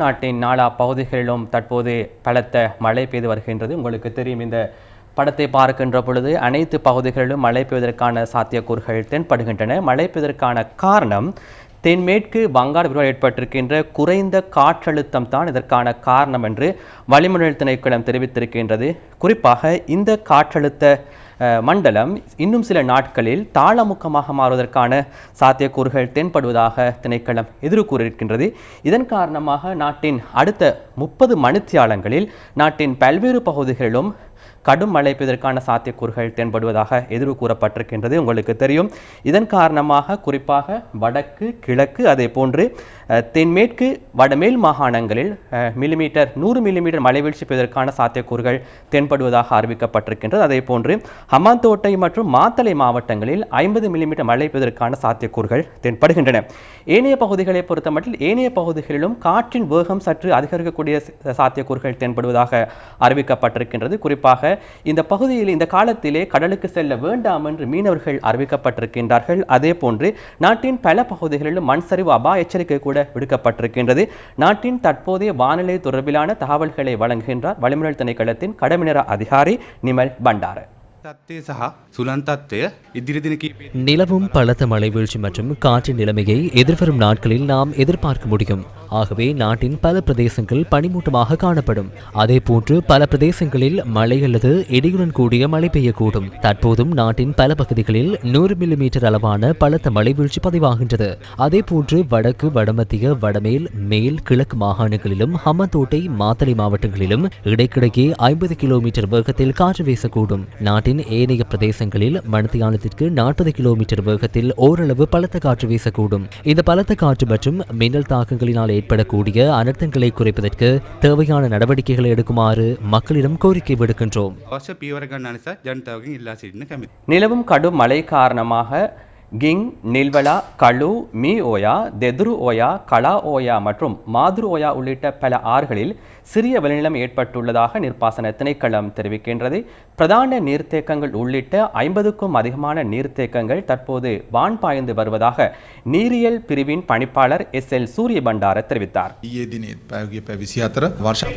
நாட்டின் நாலா பகுதிகளிலும் தற்போது பலத்த மழை பெய்து வருகின்றது. உங்களுக்கு தெரியும் இந்த படத்தை பார்க்கின்ற பொழுது அனைத்து பகுதிகளிலும் மழை பெய்வதற்கான சாத்தியக்கூறுகள் தென்படுகின்றன. மழை பெய்வதற்கான காரணம் தென்மேற்கு வங்காள விரிவாக ஏற்பட்டிருக்கின்ற குறைந்த காற்றழுத்தம் தான் இதற்கான காரணம் என்று வளிமண்டல திணைக்களம் தெரிவித்திருக்கின்றது. குறிப்பாக இந்த காற்றழுத்த மண்டலம் இன்னும் சில நாட்களில் தாளமுக்கமாக மாறுவதற்கான சாத்தியக்கூறுகள் தென்படுவதாக திணைக்களம் எதிர்கூறியிருக்கின்றது. இதன் காரணமாக நாட்டின் அடுத்த முப்பது மணித்தியாலங்களில் நாட்டின் பல்வேறு பகுதிகளிலும் கடும் மழை பெய்வதற்கான சாத்தியக்கூறுகள் தென்படுவதாக எதிர்வு கூறப்பட்டிருக்கின்றது உங்களுக்கு தெரியும். இதன் காரணமாக குறிப்பாக வடக்கு கிழக்கு அதே போன்று தென்மேற்கு வடமேல் மாகாணங்களில் மில்லிமீட்டர் நூறு மில்லிமீட்டர் மழை வீழ்ச்சி பெய்வதற்கான சாத்தியக்கூறுகள் தென்படுவதாக அறிவிக்கப்பட்டிருக்கின்றது. அதே போன்று ஹமாந்தோட்டை மற்றும் மாத்தளை மாவட்டங்களில் ஐம்பது மில்லிமீட்டர் மழை பெய்வதற்கான சாத்தியக்கூறுகள் தென்படுகின்றன. ஏனைய பகுதிகளை பொறுத்தமட்டில் ஏனைய பகுதிகளிலும் காற்றின் வேகம் சற்று அதிகரிக்கக்கூடிய சாத்தியக்கூறுகள் தென்படுவதாக அறிவிக்கப்பட்டிருக்கின்றது. குறிப்பாக இந்த பகுதியில் இந்த காலத்திலே கடலுக்கு செல்ல வேண்டாம் என்று மீனவர்கள் அறிவிக்கப்பட்டிருக்கின்றார்கள். அதே போன்று நாட்டின் பல பகுதிகளிலும் மண் சரிவு அபாய எச்சரிக்கை கூட விடுக்கப்பட்டிருக்கின்றது. நாட்டின் தற்போதைய வானிலை தொடர்பிலான தகவல்களை வழங்குகின்றார் வளிமண்டல திணைக்களத்தின் கடமை அதிகாரி நிமல் பண்டார තත්ත්වය සහ සුලන් තත්ත්වය ඉදිරි දින කීපේ நிலவும் பலத்த மழை வீழ்ச்சி மற்றும் காற்றின் நிலைமையை எதிர்வரும் நாட்களில் நாம் எதிர்பார்க்க முடியும் ஆகவே நாட்டின் பல பிரதேசங்கள் பனிமூட்டமாக காணப்படும் அதேபோன்று பல பிரதேசங்களில் மழை அல்லது இடியுடன் கூடிய மழை பெய்யக்கூடும் தற்போதும் நாட்டின் பல பகுதிகளில் நூறு மில்லிமீட்டர் அளவான பலத்த மழை வீழ்ச்சி பதிவாகின்றது அதேபோன்று வடக்கு வடமத்திய வடமேல் மேல் கிழக்கு மாகாணங்களிலும் ஹம்மந்தோட்டை மாத்தளை மாவட்டங்களிலும் இடைக்கிடையே ஐம்பது கிலோமீட்டர் வேகத்தில் காற்று வீசக்கூடும் நாட்டின் நாட்டின் ஏனைய பிரதேசங்களில் மணித்தியாலத்திற்கு நாற்பது கிலோமீட்டர் வேகத்தில் ஓரளவு பலத்த காற்று வீசக்கூடும். இந்த பலத்த காற்று மற்றும் மின்னல் தாக்கங்களினால் ஏற்படக்கூடிய அனர்த்தங்களை குறைப்பதற்கு தேவையான நடவடிக்கைகளை எடுக்குமாறு மக்களிடம் கோரிக்கை விடுக்கின்றோம். நிலவும் கடும் மழை காரணமாக கிங் நில்வலா கலு மீ ஓயா தெதுரு ஓயா கலா ஓயா மற்றும் மாதுரு ஓயா உள்ளிட்ட பல ஆறுகளில் சிறிய விளைநிலம் ஏற்பட்டுள்ளதாக நீர்ப்பாசன திணைக்களம் தெரிவிக்கின்றது. பிரதான நீர்த்தேக்கங்கள் உள்ளிட்ட ஐம்பதுக்கும் அதிகமான நீர்த்தேக்கங்கள் தற்போது வான் பாய்ந்து வருவதாக நீரியல் பிரிவின் பணிப்பாளர் எஸ் எல் சூரிய பண்டார தெரிவித்தார்.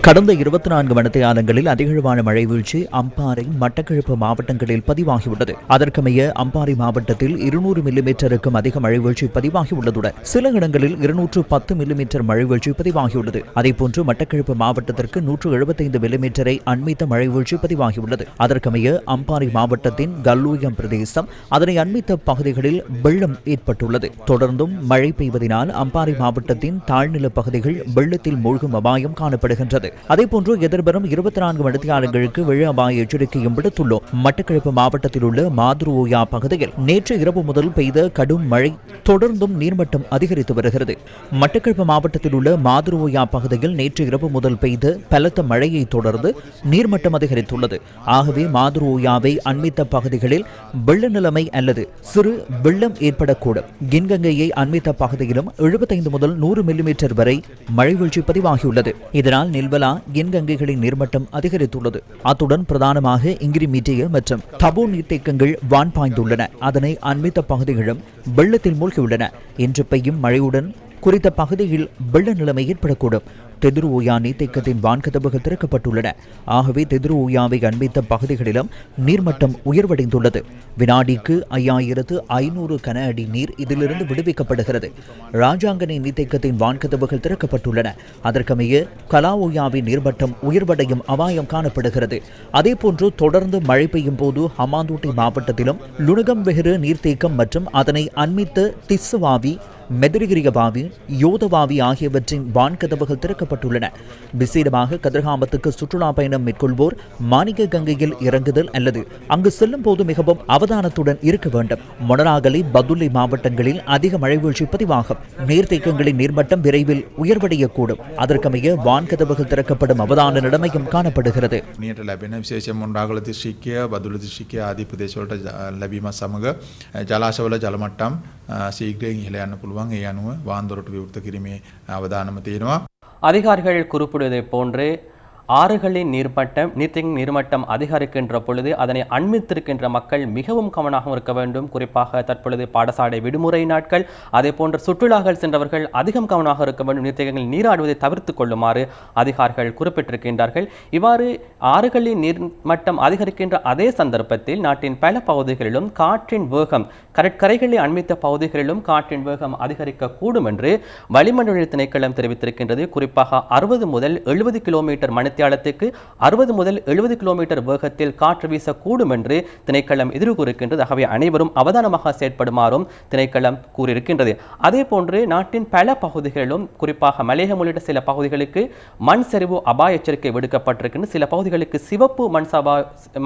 கடந்த இருபத்தி நான்கு மணித்தியாலங்களில் அதிகளவான மழை வீழ்ச்சி அம்பாறை மட்டக்கிழப்பு மாவட்டங்களில் பதிவாகியுள்ளது. அதற்கமைய அம்பாறை மாவட்டத்தில் இருநூறு மில்லிமீட்டருக்கும் அதிக மழை வீழ்ச்சி பதிவாகியுள்ளதுடன் சில இடங்களில் இருநூற்று பத்து மில்லிமீட்டர் மழை வீழ்ச்சி பதிவாகியுள்ளது. அதேபோன்று மட்டக்களப்பு மாவட்ட மாவட்டத்திற்கு நூற்று எழுபத்தைந்து மில்லிமீட்டரை அண்மித்த மழை வீழ்ச்சி பதிவாகியுள்ளது. அதற்கமைய அம்பாரி மாவட்டத்தின் கல்லூயம் பிரதேசம் அதனை அண்மித்த பகுதிகளில் வெள்ளம் ஏற்பட்டுள்ளது. தொடர்ந்தும் மழை பெய்வதினால் அம்பாரி மாவட்டத்தின் தாழ்நில பகுதிகள் வெள்ளத்தில் மூழ்கும் அபாயம் காணப்படுகின்றது. அதேபோன்று எதிர்வரும் இருபத்தி நான்கு மணித்தியாலங்களுக்கு வெள்ள அபாய எச்சரிக்கையும் விடுத்துள்ளோம். மட்டக்களப்பு மாவட்டத்தில் உள்ள மாதுரு பகுதியில் நேற்று இரவு முதல் பெய்த கடும் மழை தொடர்ந்தும் நீர்மட்டம் அதிகரித்து வருகிறது. மட்டக்களப்பு மாவட்டத்தில் உள்ள மாதுரு பகுதியில் நேற்று இரவு முதல் பெய்த பலத்த மழையை தொடர்ந்து நீர்மட்டம் அதிகரித்துள்ளது. ஆகவே மாதுரூயாவை அண்மித்த பகுதிகளில் வெள்ள நிலைமை அல்லது சிறு வெள்ளம் ஏற்படக்கூடும். கின்கங்கையை அண்மித்த பகுதியிலும் எழுபத்தைந்து முதல் நூறு மில்லிமீட்டர் வரை மழை வீழ்ச்சி பதிவாகியுள்ளது. இதனால் நில்வலா கின்கங்கைகளின் நீர்மட்டம் அதிகரித்துள்ளது. அத்துடன் பிரதானமாக இங்கிரி மீட்டிய மற்றும் தபோ நீர்த்தேக்கங்கள் வான் பாய்ந்துள்ளன அதனை அண்மித்த பகுதிகளும் வெள்ளத்தில் மூழ்கியுள்ளன. இன்று பெய்யும் மழையுடன் குறித்த பகுதியில் வெள்ள நிலைமை ஏற்படக்கூடும். தெதிரு ஓயா நீர்த்தேக்கத்தின் வான்கதவுகள் திறக்கப்பட்டுள்ளன. ஆகவே தெதிரு ஓயாவை அண்மித்த பகுதிகளிலும் நீர்மட்டம் உயர்வடைந்துள்ளது. வினாடிக்கு ஐயாயிரத்து ஐநூறு கன அடி நீர் இதிலிருந்து விடுவிக்கப்படுகிறது. ராஜாங்கனை நீர்த்தேக்கத்தின் வான்கதவுகள் திறக்கப்பட்டுள்ளன. அதற்கமைய கலா ஓயாவின் நீர்மட்டம் உயர்வடையும் அபாயம் காணப்படுகிறது. அதேபோன்று தொடர்ந்து மழை பெய்யும் போது ஹமாந்தோட்டை மாவட்டத்திலும் லுணுகம் வெஹிரு நீர்த்தேக்கம் மற்றும் அதனை அண்மித்த திசுவாவி மெதிரிகிரியவாவி யோதவாவி ஆகியவற்றின் வான்கதவுகள் திறக்கப்பட்டுள்ளன விசேடமாக கதிர்காமத்துக்கு சுற்றுலா பயணம் மேற்கொள்வோர் மாணிக்க கங்கையில் இறங்குதல் அல்லது அங்கு செல்லும் போது மிகவும் அவதானத்துடன் இருக்க வேண்டும் மொனராகலை பதுளை மாவட்டங்களில் அதிக மழை வீழ்ச்சி பதிவாகும் நீர்த்தேக்கங்களின் நீர்மட்டம் விரைவில் உயர்வடையக்கூடும் அதற்கமைய வான்கதவுகள் திறக்கப்படும் அவதான நிலைமையும் காணப்படுகிறது නියට ලැබෙන විශේෂ මොන්ඩාගල දිශ්‍රික්කය බදුල දිශ්‍රිකය ආදී ප්‍රදේශවලට ජ- ලැබීමත් සමඟ ජලාශවල ජලමට්ටම් සීග්‍රයෙන් ඉහළ යන්න පුළුවන් ඒ අනුව වාන්දොරට විවෘත කිරීමේ අවධානම තියෙනවා. அதிகாரிகள் குறிப்பிடுவதைப் போன்று ஆறுகளின் நீர்மட்டம் நீர்த்தேக்க நீர்மட்டம் அதிகரிக்கின்ற பொழுது அதனை அண்மித்திருக்கின்ற மக்கள் மிகவும் கவனமாக இருக்க வேண்டும். குறிப்பாக தற்பொழுது பாடசாலை விடுமுறை நாட்கள் அதே போன்ற சுற்றுலாக்கள் சென்றவர்கள் அதிகம் கவனமாக இருக்க வேண்டும். நீர்த்தேக்கங்களில் நீராடுவதை தவிர்த்து கொள்ளுமாறு அதிகாரிகள் குறிப்பிட்டிருக்கின்றார்கள். இவ்வாறு ஆறுகளின் நீர்மட்டம் அதிகரிக்கின்ற அதே சந்தர்ப்பத்தில் நாட்டின் பல பகுதிகளிலும் காற்றின் வேகம் கடற்கரைகளை அண்மித்த பகுதிகளிலும் காற்றின் வேகம் அதிகரிக்கக்கூடும் என்று வளிமண்டல திணைக்களம் தெரிவித்திருக்கின்றது. குறிப்பாக அறுபது முதல் எழுபது கிலோமீட்டர் மணி மணித்தியாலத்துக்கு அறுபது முதல் எழுபது கிலோமீட்டர் வேகத்தில் காற்று வீசக்கூடும் என்று திணைக்களம் எதிர்கூறுகின்றது ஆகவே அனைவரும் அவதானமாக செயற்படுமாறும் திணைக்களம் கூறியிருக்கின்றது. அதே போன்று நாட்டின் பல பகுதிகளிலும் குறிப்பாக மலையகம் உள்ளிட்ட சில பகுதிகளுக்கு மண் சரிவு அபாய எச்சரிக்கை விடுக்கப்பட்டிருக்கின்றது. சில பகுதிகளுக்கு சிவப்பு மண் சபா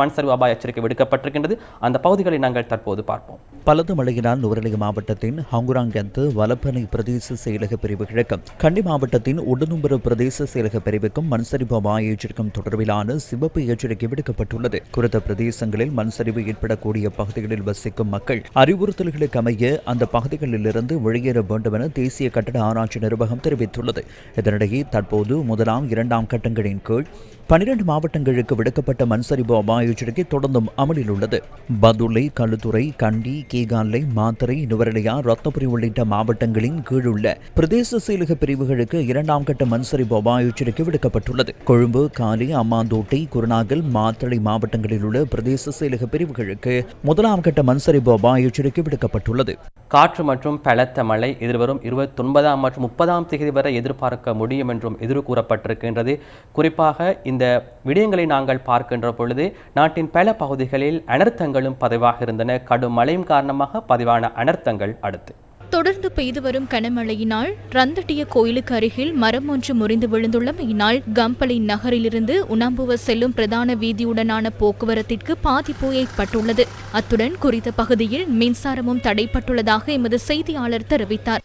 மண் சரிவு அபாய எச்சரிக்கை விடுக்கப்பட்டிருக்கின்றது. அந்த பகுதிகளை நாங்கள் தற்போது பார்ப்போம். பலது மழையினால் நுவரலி மாவட்டத்தின் ஹங்குராங்கந்து வலப்பனை பிரதேச செயலக பிரிவு கிழக்கும் கண்டி மாவட்டத்தின் உடனும்புற பிரதேச செயலக பிரிவுக்கும் மண்சரிவு அபாய எச்சரிக்கை தொடர்பிலான சிவப்பு எச்சரிக்கை விடுக்கப்பட்டுள்ளது. குறித்த பிரதேசங்களில் மண் சரிவு ஏற்படக்கூடிய பகுதிகளில் வசிக்கும் மக்கள் அறிவுறுத்தல்களுக்கு அமைய அந்த பகுதிகளிலிருந்து வெளியேற வேண்டும் என தேசிய கட்டட ஆராய்ச்சி நிர்வாகம் தெரிவித்துள்ளது. இதனிடையே தற்போது முதலாம் இரண்டாம் கட்டங்களின் கீழ் பனிரெண்டு மாவட்டங்களுக்கு விடுக்கப்பட்ட மண்சரிவு அபாய எச்சரிக்கை தொடர்ந்தும் அமலில் உள்ளது பதுளை களுத்துறை கண்டி கீகாலை மாத்தறை நுவரலியா ரத்தபுரி உள்ளிட்ட மாவட்டங்களின் கீழுள்ள பிரதேச செயலக பிரிவுகளுக்கு இரண்டாம் கட்ட மண்சரிவு அபாய எச்சரிக்கை விடுக்கப்பட்டுள்ளது. கொழும்பு காலி அம்மாந்தோட்டை குருநாகல் மாத்தளை மாவட்டங்களில் உள்ள பிரதேச செயலக பிரிவுகளுக்கு முதலாம் கட்ட மன்சரி அபாய எச்சரிக்கை விடுக்கப்பட்டுள்ளது. காற்று மற்றும் பலத்த மழை எதிர்வரும் இருபத்தொன்பதாம் மற்றும் முப்பதாம் தேதி வரை எதிர்பார்க்க முடியும் என்றும் எதிர் கூறப்பட்டிருக்கின்றது குறிப்பாக இந்த விடயங்களை நாங்கள் பார்க்கின்ற பொழுது நாட்டின் பல பகுதிகளில் அனர்த்தங்களும் பதிவாக இருந்தன. கடும் மழையும் காரணமாக பதிவான அனர்த்தங்கள் அடுத்து. தொடர்ந்து பெய்து வரும் கனமழையினால் ரந்தட்டிய கோயிலுக்கு அருகில் மரம் ஒன்று முறிந்து விழுந்துள்ளமையினால் கம்பளை நகரிலிருந்து உணம்புவ செல்லும் பிரதான வீதியுடனான போக்குவரத்திற்கு பாதிப்பு ஏற்பட்டுள்ளது அத்துடன் குறித்த பகுதியில் மின்சாரமும் தடைப்பட்டுள்ளதாக எமது செய்தியாளர் தெரிவித்தார்.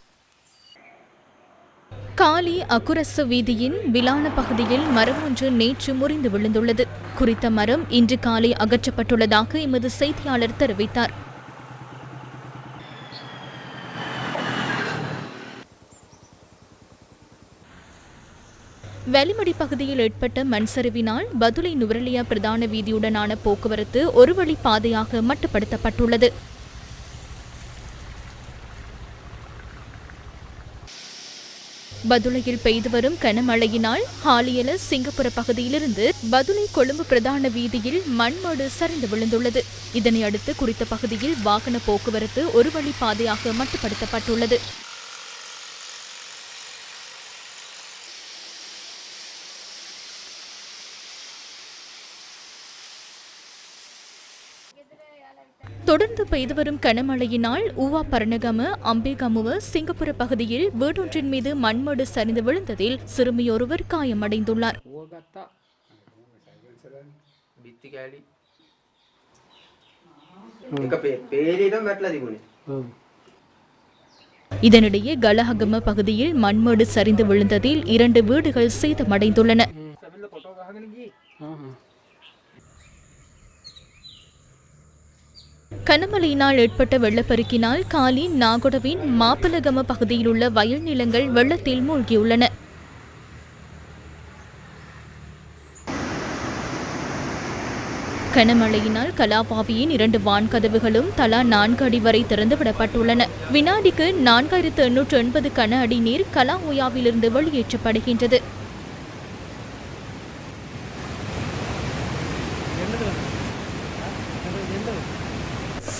காலி அக்குரசு வீதியின் விலான பகுதியில் மரம் ஒன்று நேற்று முறிந்து விழுந்துள்ளது. குறித்த மரம் இன்று காலை அகற்றப்பட்டுள்ளதாக எமது செய்தியாளர் தெரிவித்தார். வெளிமடி பகுதியில் ஏற்பட்ட மண் சரிவினால் பதுளை நுவரலியா பிரதான வீதியுடனான போக்குவரத்து ஒரு வழி பாதையாக மட்டுப்படுத்தப்பட்டுள்ளது. பதுளையில் பெய்து வரும் கனமழையினால் ஹாலியல சிங்கப்புர பகுதியிலிருந்து பதுளை கொழும்பு பிரதான வீதியில் மண்மடு சரிந்து விழுந்துள்ளது. இதனை அடுத்து குறித்த பகுதியில் வாகன போக்குவரத்து ஒரு வழி பாதையாக மட்டுப்படுத்தப்பட்டுள்ளது. தொடர்ந்து பெய்து வரும் கனமழையினால் உவா பரணகம அம்பேகமுவ சிங்கப்புர பகுதியில் வீடொன்றின் மீது மண்மடு சரிந்து விழுந்ததில் சிறுமியொருவர் காயமடைந்துள்ளார். இதனிடையே கலஹகம பகுதியில் மண்மடு சரிந்து விழுந்ததில் இரண்டு வீடுகள் சேதமடைந்துள்ளன. கனமழையினால் ஏற்பட்ட வெள்ளப்பெருக்கினால் காலி நாகொடவின் மாப்பலகம பகுதியில் உள்ள வயல் நிலங்கள் வெள்ளத்தில் மூழ்கியுள்ளன. கனமழையினால் கலாபாவியின் இரண்டு வான்கதவுகளும் தலா நான்கு அடி வரை திறந்துவிடப்பட்டுள்ளன. வினாடிக்கு நான்காயிரத்து எண்ணூற்று எண்பது கன அடி நீர் கலா ஓயாவிலிருந்து வெளியேற்றப்படுகின்றது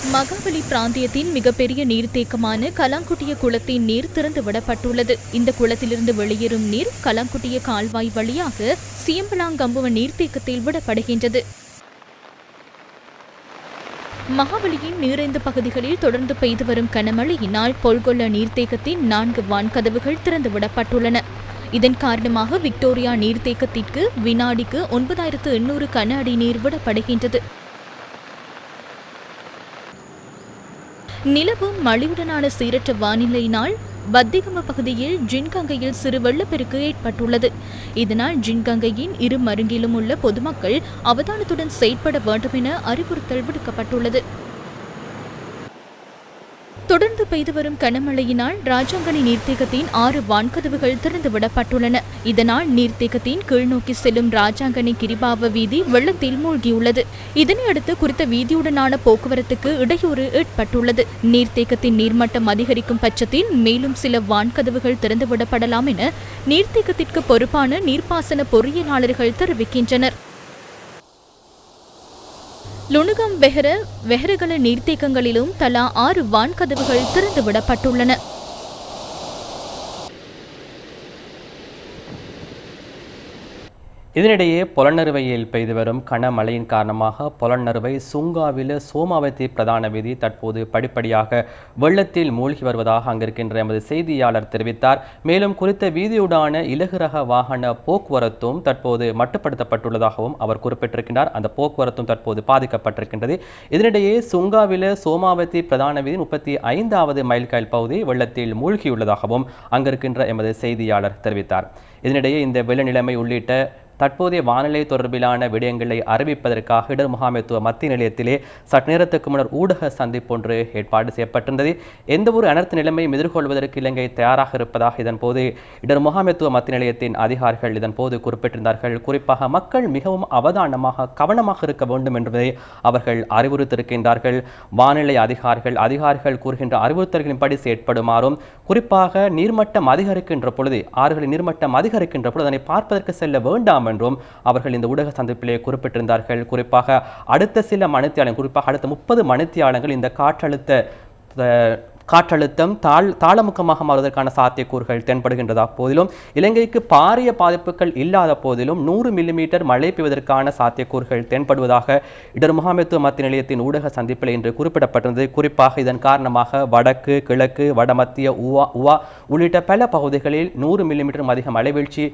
மகாபலி பிராந்தியத்தின் மிகப்பெரிய நீர்த்தேக்கமான கலாங்குட்டிய குளத்தின் நீர் திறந்து விடப்பட்டுள்ளது இந்த குளத்திலிருந்து வெளியேறும் நீர் கலாங்குட்டிய கால்வாய் வழியாக சியம்பலாங்கம்புவ நீர்த்தேக்கத்தில் விடப்படுகின்றது. மகாபலியின் நீரைந்த பகுதிகளில் தொடர்ந்து பெய்து வரும் கனமழையினால் பொல்கொள்ள நீர்த்தேக்கத்தின் நான்கு வான்கதவுகள் திறந்து விடப்பட்டுள்ளன இதன் காரணமாக விக்டோரியா நீர்த்தேக்கத்திற்கு வினாடிக்கு ஒன்பதாயிரத்து எண்ணூறு கன அடி நீர் விடப்படுகின்றது. நிலவும் மழையுடனான சீரற்ற வானிலையினால் பத்திகம பகுதியில் ஜின்கங்கையில் சிறு வெள்ளப்பெருக்கு ஏற்பட்டுள்ளது. இதனால் ஜின்கங்கையின் இரு மருங்கிலும் உள்ள பொதுமக்கள் அவதானத்துடன் செயற்பட வேண்டும் என அறிவுறுத்தல் விடுக்கப்பட்டுள்ளது. தொடர்ந்து பெய்து வரும் கனமழையினால் ராஜாங்கனி நீர்த்தேக்கத்தின் ஆறு வான்கதவுகள் திறந்துவிடப்பட்டுள்ளன. இதனால் நீர்த்தேக்கத்தின் கீழ்நோக்கி செல்லும் ராஜாங்கனி கிரிபாவ வீதி வெள்ளத்தில் மூழ்கியுள்ளது. இதனையடுத்து குறித்த வீதியுடனான போக்குவரத்துக்கு இடையூறு ஏற்பட்டுள்ளது. நீர்த்தேக்கத்தின் நீர்மட்டம் அதிகரிக்கும் பட்சத்தில் மேலும் சில வான்கதவுகள் திறந்துவிடப்படலாம் என நீர்த்தேக்கத்திற்கு பொறுப்பான நீர்ப்பாசன பொறியியலாளர்கள் தெரிவிக்கின்றனர். லுணுகம் வெஹர வெஹரகல நீர்த்தேக்கங்களிலும் தலா ஆறு வான்கதவுகள் திறந்துவிடப்பட்டுள்ளன. இதனிடையே பொலன்னறுவையில் பெய்து வரும் கனமழையின் காரணமாக பொலன்னறுவை சுங்காவில சோமாவதி பிரதான வீதி தற்போது படிப்படியாக வெள்ளத்தில் மூழ்கி வருவதாக அங்கிருக்கின்ற எமது செய்தியாளர் தெரிவித்தார். மேலும் குறித்த வீதியுடான இலகு ரக வாகன போக்குவரத்தும் தற்போது மட்டுப்படுத்தப்பட்டுள்ளதாகவும் அவர் குறிப்பிட்டிருக்கின்றார். அந்த போக்குவரத்தும் தற்போது பாதிக்கப்பட்டிருக்கின்றது. இதனிடையே சுங்காவில சோமாவதி பிரதான வீதி முப்பத்தி ஐந்தாவது மைல்கல் பகுதி வெள்ளத்தில் மூழ்கியுள்ளதாகவும் அங்கிருக்கின்ற எமது செய்தியாளர் தெரிவித்தார். இதனிடையே இந்த வெள்ள நிலைமை உள்ளிட்ட தற்போதைய வானிலை தொடர்பிலான விடயங்களை அறிவிப்பதற்காக இடர் முகாமைத்துவ மத்திய நிலையத்திலே சற்று நேரத்துக்கு முன்னர் ஊடக சந்திப்பொன்று ஏற்பாடு செய்யப்பட்டிருந்தது. எந்த ஒரு அனர்த்த நிலைமையும் எதிர்கொள்வதற்கு இலங்கை தயாராக இருப்பதாக இதன்போது இடர் முகாமைத்துவ மத்திய நிலையத்தின் அதிகாரிகள் இதன்போது குறிப்பிட்டிருந்தார்கள். குறிப்பாக மக்கள் மிகவும் அவதானமாக கவனமாக இருக்க வேண்டும் என்பதை அவர்கள் அறிவுறுத்திருக்கின்றார்கள் வானிலை அதிகாரிகள் அதிகாரிகள் கூறுகின்ற அறிவுறுத்தல்களின்படி செயற்படுமாறும் குறிப்பாக நீர்மட்டம் அதிகரிக்கின்ற பொழுது ஆறுகளின் நீர்மட்டம் அதிகரிக்கின்ற பொழுது அதனை பார்ப்பதற்கு செல்ல வேண்டாம் என்றும் அவர்கள் இந்த ஊடக சந்திப்பிலே குறிப்பிட்டிருந்தார்கள். குறிப்பாக அடுத்த சில மணித்தியாலங்கள் குறிப்பாக அடுத்த முப்பது மணித்தியாலங்கள் இந்த காற்றழுத்த காற்றழுத்தம் தாழ் தாளமுக்கமாக மாறுவதற்கான சாத்தியக்கூறுகள் தென்படுகின்றதா போதிலும் இலங்கைக்கு பாரிய பாதிப்புகள் இல்லாத போதிலும் நூறு மில்லிமீட்டர் மழை பெய்வதற்கான சாத்தியக்கூறுகள் தென்படுவதாக இடர் முகாமைத்துவ மத்திய நிலையத்தின் ஊடக சந்திப்பில் இன்று குறிப்பிடப்பட்டிருந்தது. குறிப்பாக இதன் காரணமாக வடக்கு கிழக்கு வடமத்திய உவா உவா உள்ளிட்ட பல பகுதிகளில் நூறு மில்லிமீட்டரும் அதிக மழை வீழ்ச்சி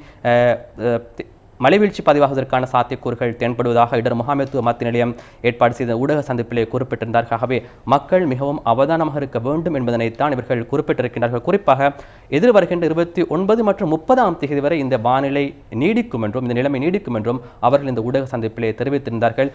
மலைவீழ்ச்சி பதிவாகுவதற்கான சாத்தியக்கூறுகள் தென்படுவதாக இடர் முகாமைத்துவ மத்திய நிலையம் ஏற்பாடு செய்த ஊடக சந்திப்பிலே குறிப்பிட்டிருந்தார்காகவே மக்கள் மிகவும் அவதானமாக இருக்க வேண்டும் என்பதனைத்தான் இவர்கள் குறிப்பிட்டிருக்கின்றார்கள். குறிப்பாக எதிர்வருகின்ற இருபத்தி ஒன்பது மற்றும் முப்பதாம் தேதி வரை இந்த வானிலை நீடிக்கும் என்றும் இந்த நிலைமை நீடிக்கும் என்றும் அவர்கள் இந்த ஊடக சந்திப்பிலே தெரிவித்திருந்தார்கள்.